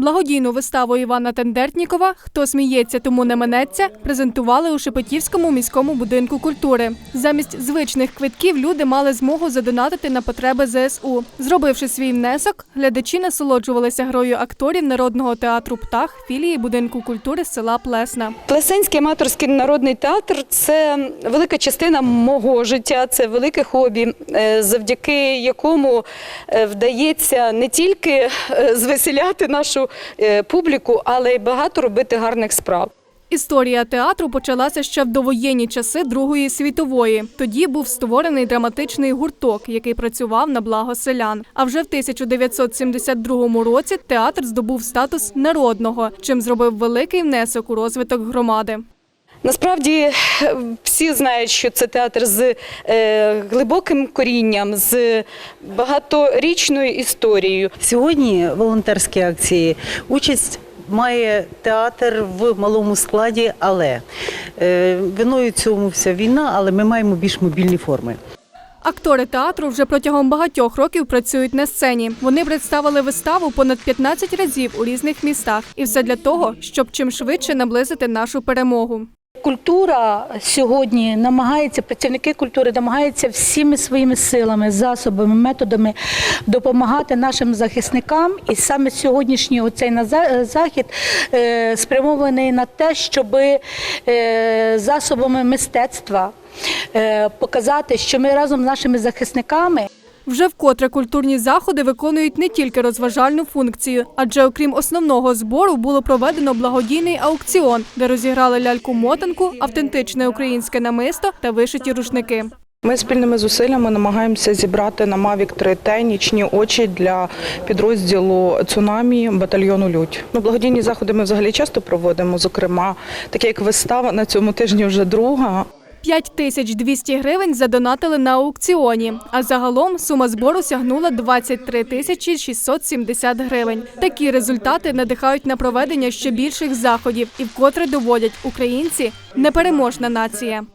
Благодійну виставу Івана Тендертнікова Хто сміється, тому не минеться презентували у Шепетівському міському будинку культури. Замість звичних квитків люди мали змогу задонатити на потреби ЗСУ. Зробивши свій внесок, глядачі насолоджувалися грою акторів народного театру Птах філії будинку культури села Плесна. Плесенський аматорський народний театр це велика частина мого життя, це велике хобі, е, завдяки якому е, вдається не тільки е, звеселяти нашу публіку, але й багато робити гарних справ. Історія театру почалася ще в довоєнні часи Другої світової. Тоді був створений драматичний гурток, який працював на благо селян. А вже в 1972 році театр здобув статус народного, чим зробив великий внесок у розвиток громади. Насправді е, всі знають, що це театр з е, глибоким корінням, з багаторічною історією. Сьогодні волонтерські акції участь. Має театр в малому складі, але е, виною цьому вся війна, але ми маємо більш мобільні форми. Актори театру вже протягом багатьох років працюють на сцені. Вони представили виставу понад 15 разів у різних містах, і все для того, щоб чим швидше наблизити нашу перемогу. Культура сьогодні намагається, працівники культури намагаються всіми своїми силами, засобами, методами допомагати нашим захисникам. І саме сьогоднішній оцей захід е, спрямований на те, щоб засобами мистецтва е, показати, що ми разом з нашими захисниками. Вже вкотре культурні заходи виконують не тільки розважальну функцію, адже окрім основного збору було проведено благодійний аукціон, де розіграли ляльку-мотанку, автентичне українське намисто та вишиті рушники. Ми спільними зусиллями намагаємося зібрати на Mavic 3T нічні очі для підрозділу цунамі батальйону Людь. Ну, благодійні заходи ми взагалі часто проводимо. Зокрема, таке як вистава на цьому тижні вже друга. 5200 гривень задонатили на аукціоні, а загалом сума збору сягнула 23 тисячі 670 гривень. Такі результати надихають на проведення ще більших заходів і вкотре доводять українці непереможна нація.